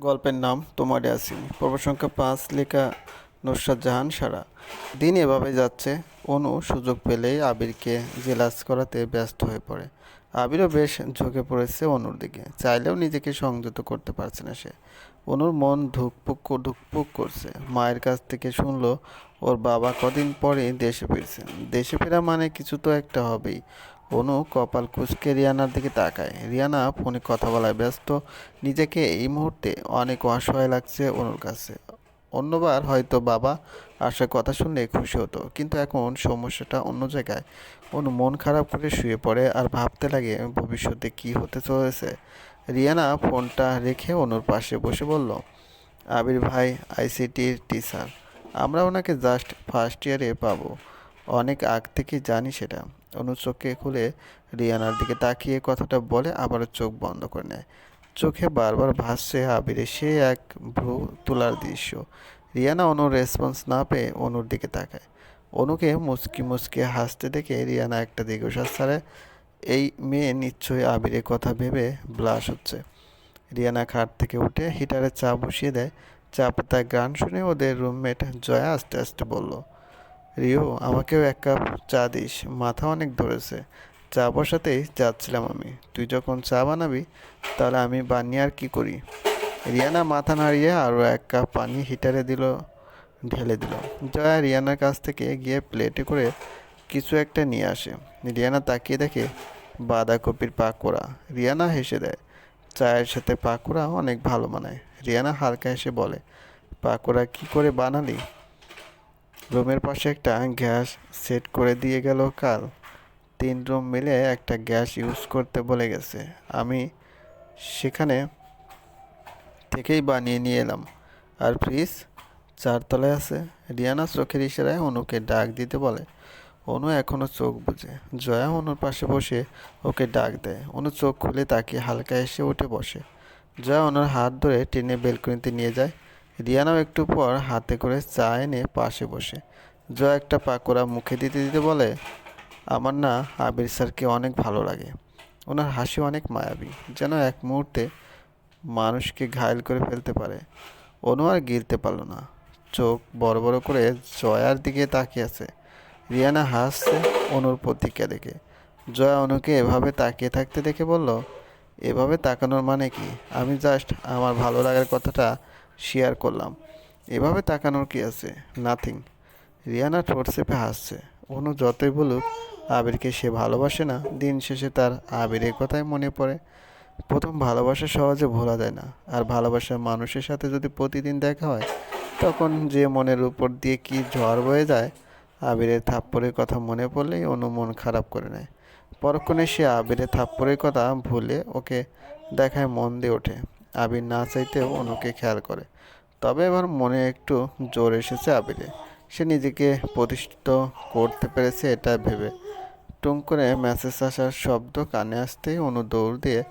গল্পের নাম তোমারে আসিনি। পর্ব সংখ্যা পাঁচ, লেখা নুসরাত জাহান সারা। দিন এভাবে যাচ্ছে। অনু সুযোগ পেলেই আবিরকে জেলাস করাতে ব্যস্ত হয়ে পড়ে। আবিরও বেশ ঝুঁকে পড়েছে অনুর দিকে। চাইলেও নিজেকে সংযত করতে পারছে না সে। অনুর মন ধুকপুক ধুকপুক করছে। মায়ের কাছ থেকে শুনলো, ওর বাবা কদিন পরে দেশে ফিরছে দেশে ফেরা মানে কিছু তো একটা হবেই। অনু কপাল কুচকে রিয়ানার দিকে তাকায়। রিয়ানা ফোনে কথা বলায় ব্যস্ত। নিজেকে এই মুহূর্তে অনেক অসহায় লাগছে অনুর কাছে। অন্যবার হয়তো বাবা আসার কথা শুনলে খুশি হতো, কিন্তু এখন সমস্যাটা অন্য জায়গায়। অনু মন খারাপ করে শুয়ে পড়ে আর ভাবতে লাগে ভবিষ্যতে কি হতে চলেছে। রিয়ানা ফোনটা রেখে অনুর পাশে বসে বলল, আবির ভাই, আইসিটির টিচার, আমরা ওনাকে জাস্ট ফার্স্ট ইয়ারে পাবো। অনেক আগ থেকে জানি সেটা। অনু চোখে খুলে রিয়ানার দিকে তাকিয়ে কথাটা বলে আবারও চোখ বন্ধ করে নেয়। চোখে বারবার ভাসছে আবিরের সে এক ভ্রু তোলার দৃশ্য। রিয়ানা অনুর রেসপন্স না পেয়ে অনুর দিকে তাকায়। অনুকে মুচকি মুচকি হাসতে দেখে রিয়ানা একটা দীর্ঘশ্বাস ছাড়ে। এই মেয়ে নিশ্চয়ই আবিরের কথা ভেবে ব্লাশ হচ্ছে। রিয়ানা খাট থেকে উঠে হিটারে চা বসিয়ে দেয়। চা পাতায় গান শুনে ওদের রুমমেট জয়া আস্তে আস্তে বলল রিও, আমাকেও এক কাপ চা দিস। মাথা অনেক ধরেছে। চা বসাতেই যাচ্ছিলাম আমি। তুই যখন চা বানাবি, তাহলে আমি বানিয়ে আর কি করি? রিয়ানা মাথা নাড়িয়ে আরও এক কাপ পানি হিটারে দিল, ঢেলে দিল। জয়া রিয়ানার কাছ থেকে গিয়ে প্লেটে করে কিছু একটা নিয়ে আসে। রিয়ানা তাকিয়ে দেখে বাঁধাকপির পাকোড়া। রিয়ানা হেসে দেয়, চায়ের সাথে পাকোড়া অনেক ভালো মানায় রিয়ানা হালকা হেসে বলে, পাকোড়া কি করে বানালি? রুমের পাশে একটা গ্যাস সেট করে দিয়ে গেল কাল। তিন রুম মিলে একটা গ্যাস ইউজ করতে বলে গেছে। আমি সেখানে থেকেই বানিয়ে নিয়ে এলাম। আর ফ্রিজ চারতলায় আছে। রিয়ানা চোখের ইশারায় অনুকে ডাক দিতে বলে। অনু এখনও চোখ বুঝে জয়া অনুর পাশে বসে ওকে ডাক দেয়। অনু চোখ খুলে তাকিয়ে হালকা এসে উঠে বসে। জয়া অনুর হাত ধরে টেনে বেলকনিতে নিয়ে যায়। রিয়ানাও একটু পর হাতে করে চা এনে পাশে বসে। জয়া একটা পাকোড়া মুখে দিতে দিতে বলে, আমার না আবির স্যারকে অনেক ভালো লাগে। ওনার হাসি অনেক মায়াবী, যেন এক মুহূর্তে মানুষকে ঘায়ল করে ফেলতে পারে। অনু আর গিলতে পারল না। চোখ বড় বড় করে জয়ার দিকে তাকিয়ে আছে। রিয়ানা হাসছে অনুর প্রতিক্রিয়া দেখে। জয়া অনুকে এভাবে তাকিয়ে থাকতে দেখে বলল, এভাবে তাকানোর মানে কি? আমি জাস্ট আমার ভালো লাগার কথাটা শেয়ার করলাম। এভাবে তাকানোর কি আছে? নাথিং রিয়ানা ঠোঁট হাসছে। অনু যতই বলুক, আবিরকে সে ভালোবাসে না, দিন শেষে তার আবিরের কথাই মনে পড়ে। প্রথম ভালোবাসা সহজে ভোলা যায় না। আর ভালোবাসার মানুষের সাথে যদি প্রতিদিন দেখা হয়, তখন যে মনের উপর দিয়ে কি ঝড় বয়ে যায়, আবিরের থাপ্পড়ের কথা মনে পড়লেই অনু মন খারাপ করে নেয়। পরক্ষণে সে আবিরের থাপ্পড়ের কথা ভুলে ওকে দেখায় মন দিয়ে ওঠে। আবির না চাইতেও অনুকে খেয়াল করে। তবে এবার মনে একটু জোর এসেছে আবিরে সে নিজেকে প্রতিষ্ঠিত করতে পেরেছে এটা ভেবে। টুং করে মেসেজ আসার শব্দ কানে আসতেই অনু দৌড় দিয়ে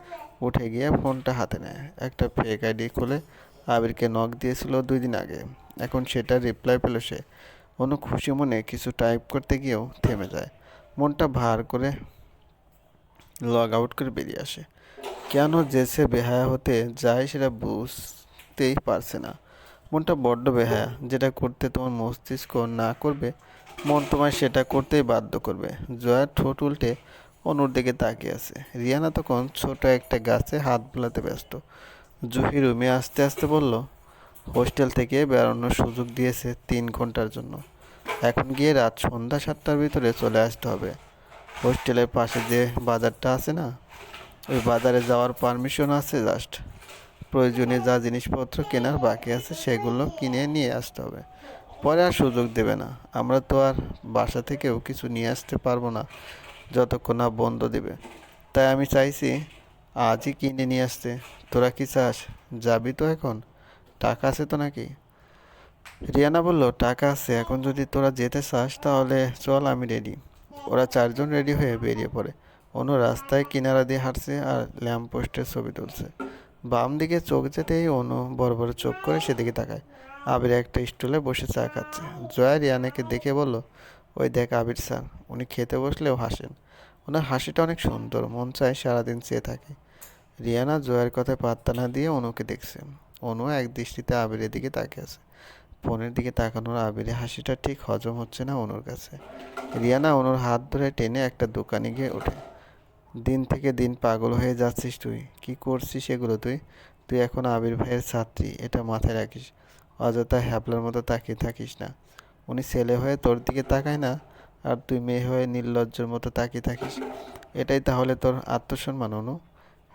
উঠে গিয়ে ফোনটা হাতে নেয়। একটা ফেক আইডি খুলে আবিরকে নক দিয়েছিল দুই দিন আগে। এখন সেটা রিপ্লাই পেল সে। অনু খুশি মনে কিছু টাইপ করতে গিয়েও থেমে যায়। মনটা ভার করে লগ আউট করে বেরিয়ে আসে। কেন যেছে বেহায়া হতে যায় সেটা বুঝতেই পারছে না। মনটা বড্ড বেহায়া, যেটা করতে তোমার মস্তিষ্ক না করবে, মন তোমায় সেটা করতেই বাধ্য করবে। জয়ার ঠোঁট উল্টে অনুর দিকে তাকিয়ে আছে। রিয়ানা তখন ছোট একটা গাছে হাত বোলাতে ব্যস্ত। জুহি রুমে আস্তে আস্তে বলল, হোস্টেল থেকে বেড়ানোর সুযোগ দিয়েছে তিন ঘণ্টার জন্য। এখন গিয়ে রাত সন্ধ্যা সাতটার ভিতরে চলে আসতে হবে। হোস্টেলের পাশে যে বাজারটা আছে না ওই বাজারে যাওয়ার পারমিশন আছে জাস্ট প্রয়োজনীয় যা জিনিসপত্র কেনার বাকি আছে সেগুলো কিনে নিয়ে আসতে হবে। পরে আর সুযোগ দেবে না। আমরা তো আর বাসা থেকেও কিছু নিয়ে আসতে পারব না, যতক্ষণ না বন্ধ দেবে। তাই আমি চাইছি আজই কিনে নিয়ে আসতে। তোরা কি চাস? যাবি তো এখন? টাকা আছে তো নাকি? রিয়ানা বলল, টাকা আছে। এখন যদি তোরা যেতে চাস তাহলে চল আমি রেডি ওরা চারজন রেডি হয়ে বেরিয়ে পড়ে। অনু রাস্তায় কিনারা দিয়ে হাঁটছে আর ল্যাম্প পোস্টের ছবি তুলছে। বাম দিকে চোখ যেতেই অনু বড় বড় চোখ করে সেদিকে তাকায়। আবির একটা স্টুলে বসে চা খাচ্ছে। জয়া রিয়ানাকে দেখে বলল, ওই দেখ আবির স্যার, উনি খেতে বসলেও হাসেন। ওনার হাসিটা অনেক সুন্দর, মন চায় সারাদিন চেয়ে থাকে। রিয়ানা জয়ের কথায় পাত্তা না দিয়ে অনুকে দেখছে। অনু এক দৃষ্টিতে আবিরের দিকে তাকিয়ে আছে। ফোনের দিকে তাকানোর আবিরের হাসিটা ঠিক হজম হচ্ছে না অনুর কাছে। রিয়ানা অনুর হাত ধরে টেনে একটা দোকানে গিয়ে ওঠে। দিন থেকে দিন পাগল হয়ে যাচ্ছিস তুই। কি করছিস এগুলো তুই? তুই এখন আবির ভাইয়ের ছাত্রী, এটা মাথায় রাখিস। অযথা হ্যাপলার মতো তাকিয়ে থাকিস না। উনি ছেলে হয়ে তোর দিকে তাকায় না, আর তুই মেয়ে হয়ে নির্লজ্জের মতো তাকিয়ে থাকিস। এটাই তাহলে তোর আত্মসম্মান, অনু।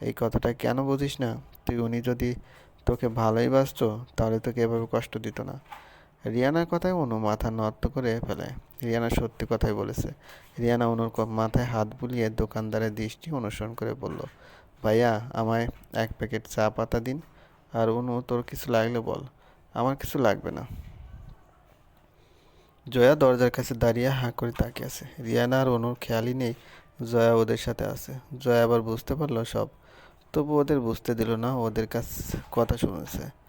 এই কথাটা কেন বুঝিস না? তুই, উনি যদি তোকে ভালোই বাসতো, তাহলে তোকে এভাবে কষ্ট দিত না। রিয়ানার কথায় অনু মাথা নত করে ফেলে। রিয়ানা সত্যি কথাই বলেছে। রিয়ানা অনুর মাথায় হাত বুলিয়ে দোকানদারের দৃষ্টি অনুসরণ করে বলল, ভাইয়া, আমায় এক প্যাকেট চা পাতা দিন, আর অনু, তোর কিছু লাগলে বল। আমার কিছু লাগবে না। জয়া দরজার কাছে দাঁড়িয়ে হাঁ করে তাকিয়ে আছে। রিয়ানা আর অনুর খেয়ালই নেই জয়া ওদের সাথে আছে। জয়া আবার বুঝতে পারল সব, তবু ওদের বুঝতে দিল না, ওদের কাছ কথা শুনেছে।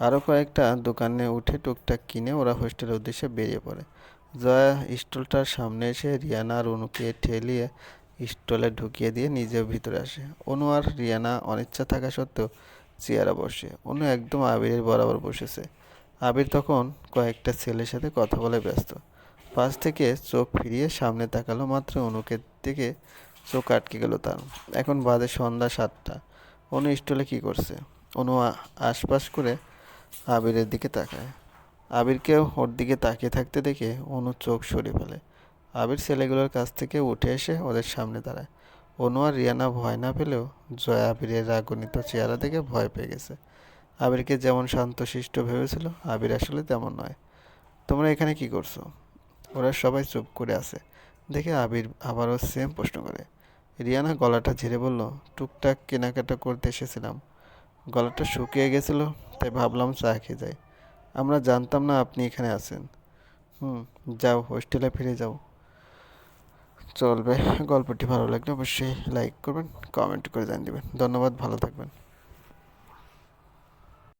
আরও কয়েকটা দোকানে উঠে টুকটাক কিনে ওরা হোস্টেলের উদ্দেশ্যে বেরিয়ে পড়ে। জয়া স্টলটার সামনে এসে রিয়ানা আর অনুকে ঠেলিয়ে স্টলে ঢুকিয়ে দিয়ে নিজেও ভিতরে আসে। অনু আর রিয়ানা অনিচ্ছা থাকা সত্ত্বেও চেয়ারে বসে। অনু একদম আবিরের বরাবর বসেছে। আবির তখন কয়েকটা ছেলের সাথে কথা বলে ব্যস্ত। পাশ থেকে চোখ ফিরিয়ে সামনে তাকালো মাত্র অনুকে দিকে চোখ আটকে গেল তার। এখন বাজে সন্ধ্যা সাতটা। অনু স্টলে কী করছে? অনু আশপাশ করে আবিরের দিকে তাকায়। আবিরকেও ওর দিকে তাকিয়ে থাকতে দেখে অনু চোখ সরিয়ে ফেলে। আবির ছেলেগুলোর কাছ থেকে উঠে এসে ওদের সামনে দাঁড়ায়। অনু আর রিয়ানা ভয় না পেলেও জয়া আবিরের রাগনিত চেহারা দেখে ভয় পেয়ে গেছে। আবিরকে যেমন শান্তশিষ্ট ভেবেছিল, আবির আসলে তেমন নয়। তোমরা এখানে কি করছ? ওরা সবাই চুপ করে আছে। দেখে আবির আবারও সেম প্রশ্ন করে। রিয়ানা গলাটা ঝেড়ে বলল, টুকটাক কেনাকাটা করতে এসেছিলাম। গলাটা শুকিয়ে গেছিল, তাই ভাবলাম চা খেয়ে যাই। আমরা জানতাম না আপনি এখানে আছেন। হুম, যাও, হোস্টেলে ফিরে যাও। চলবে, গল্পটি ভালো লাগলে অবশ্যই লাইক করবেন কমেন্ট করে জানিয়ে দেবেন। ধন্যবাদ, ভালো থাকবেন।